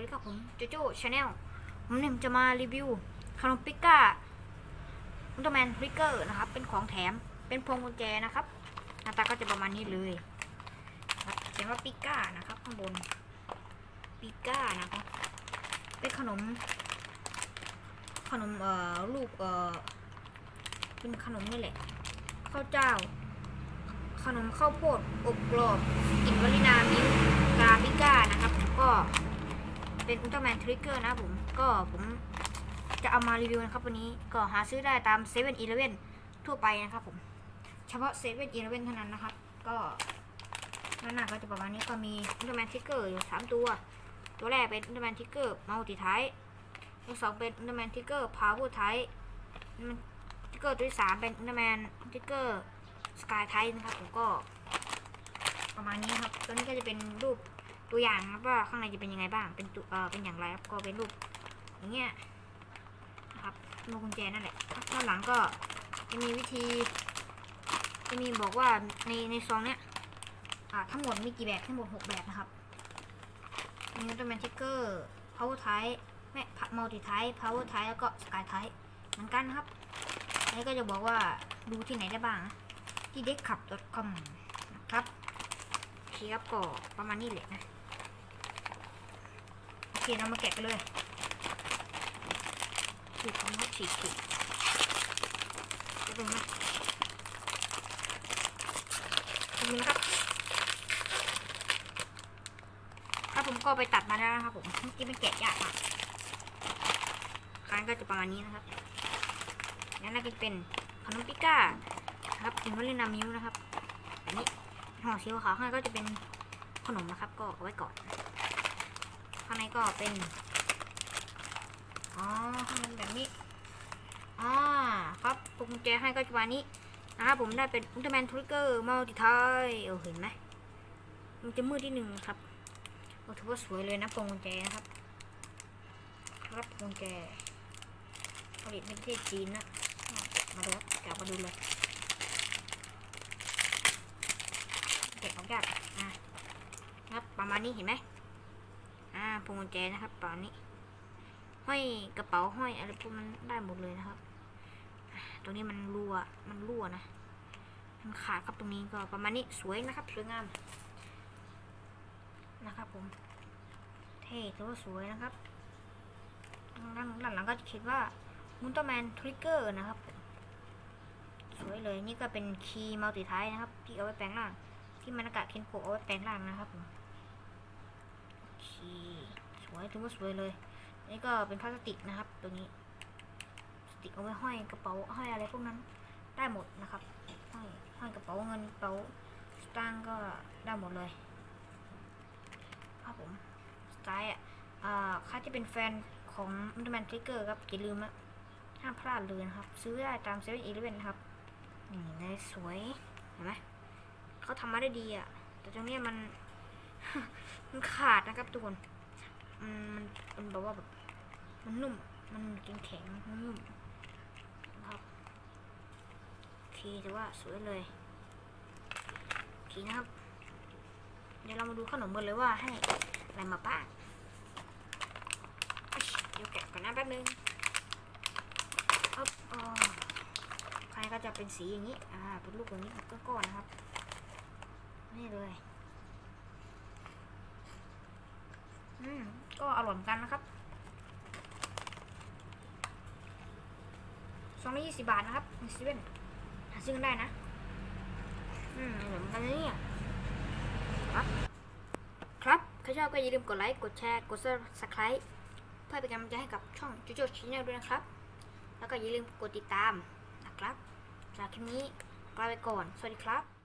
วัสดีครับผมโจโจ้ชาแนลผมเนี่ยจะมารีวิวขนมปิก้าอุลตร้าแมนทริกเกอร์นะครับ เป็นของแถมเป็นพวงกุญแจนะครับหน้าตาก็จะประมาณนี้เลยเขียนว่าปิก้านะครับ ข้างบนปิก้านะครับ เป็นขนม ขนมเอ่อลูกเอ่อเป็นขนมนี่แหละข้าวเจ้า ขนมข้าวโพดอบกรอบกลิ่นวานิลามิลค์กาบิก้านะครับ ก็ เป็นอุลตร้าแมนทริกเกอร์นะผม ก็ผมจะเอามารีวิวนะครับวันนี้ก็หาซื้อได้ตาม7 e เ e ่ e อทั่วไปนะครับผม เฉพาะ7 e เ e ่ e เท่านั้นนะครับ ก็หน้าก็จะประมาณนี้ก็มีอุลตร้าแมนทริกเกอร์อยู่สามตัว ตัวแรกเป็นอุลตร้าแมนทริกเกอร์มัลติไทป์ตัวสองเป็นอุลตร้าแมนทริกเกอร์พาวเวอร์ไทป์ทริกเกอร์ตัวที่สามเป็นอุลตร้าแมนทริกเกอร์สกายไทป์นะครับผมก็ประมาณนี้ครับ ตัวนี้ก็จะเป็นรูป ตัวอย่างครับว่าข้างในจะเป็นยังไงบ้าง เป็นตัวเออเป็นอย่างไรครับก็เป็นรูปอย่างเงี้ยนะครับลูกกุญแจนั่นแหละด้านหลังก็จะมีวิธี จะมีบอกว่าในในซองเนี้ยอ่าทั้งหมดมีกี่แบบทั้งหมดหกแบบนะครับมีตัวแมนทิเกอร์พาวเวอร์ไทป์แม่มัลติไทป์พาวเวอร์ไทป์แล้วก็สกายไทป์เหมือนกันนะครับอันนี้ก็จะบอกว่าดูที่ไหนได้บ้าง ที่ deckcap.com นะครับโอเคครับก็ประมาณนี้แหละนะ เคเรามาแกะกันเลยฉีกของเขาฉีกฉีกจะเป็นไหมนี่นะครับ ครับผมก็ไปตัดมาแล้วนะครับผมเมื่อกี้มันแกะยากมากคานก็จะประมาณนี้นะครับนั่นก็จะเป็นขนมปิก้าครับอินวอลเลนามิวนะครับ อันนี้ห่อสีขาวข้างในก็จะเป็นขนมนะครับ ก็เอาไว้ก่อน ข้างในก็เป็น อ๋อข้างในแบบนี้อ่าครับปุ่มกุญแจให้ก็จะประมานี้นะครับผมได้เป็นอุลตร้าแมนทริกเกอร์มัลติไทเออเห็นไหมมันจะมืดที่หนึ่งครับโอ้ถือว่าสวยเลยนะพวงกุญแจนะครับ ครับพวงกุญแจผลิตในประเทศจีนนะ มาดูครับกลับมาดูเลยเก็บของยากอะครับประมาณนี้เห็นไหม อ่าพวงกุญแจนะครับประมาณนี้ ห้อยกระเป๋าห้อยอะไรพวกมันได้หมดเลยนะครับ ตรงนี้มันรั่ว มันรั่วนะ มันขาดครับตรงนี้ก็ประมาณนี้สวยนะครับ สวยงาม นะครับผม เท่ถือว่าสวยนะครับด้านหลังก็จะเขียนว่ามุนเตอร์แมนทริกเกอร์นะครับ สวยเลยนี่ก็เป็นคีย์มัลติไทป์นะครับ ที่เอาไว้แปลงร่าง ที่มันอากาศเคนโกเอาไว้แปลงร่างนะครับผม คีย์สวยถือว่าสวยเลย นี่ก็เป็นพลาสติกนะครับ ตัวนี้สติกเอาไว้ห้อยกระเป๋าห้อยอะไรพวกนั้นได้หมดนะครับห้อยห้อยกระเป๋าเงินกระเป๋าสตางค์ก็ได้หมดเลยครับผมสไตล์อะอ่าใครที่เป็นแฟนของอุลตร้าแมนทริกเกอร์ครับอย่าลืมนะห้ามพลาดเลยนะครับ ซื้อได้ตามเซเว่นอีเลฟเว่นะครับนี่เลยสวยเห็นไหมเขาทำมาได้ดีอะแต่ตรงนี้มัน มันขาดนะครับทุกคนมันมันมันแบบว่าแบบมันนุ่ม มันแข็งแข็งมันนุ่มครับโอเคแต่ว่าสวยเลยโอเคนะครับ เดี๋ยวเรามาดูขนมกันเลยว่าให้อะไรมาบ้างเดี๋ยวแกะก่อนนะแป๊บนึงอ๊บอ๋อภายก็จะเป็นสีอย่างนี้ อ่า เป็นลูกอย่างนี้ก้อนๆนะครับ นี่เลย อืมก็อร่อยเหมือนกันนะครับสองร้อยยี่สิบบาทนะครับในเซเว่นหาซื้อกันได้นะ อืมอร่อยเหมือนกันนะเนี่ยครับ ครับถ้าชอบก็อย่าลืมกดไลค์ กดแชร์ กด subscribe เพื่อเป็นกำลังใจให้กับช่องจูโจชแนลด้วยนะครับ แล้วก็อย่าลืมกดติดตามนะครับสำหรับคลิปนี้ลาไปก่อน สวัสดีครับ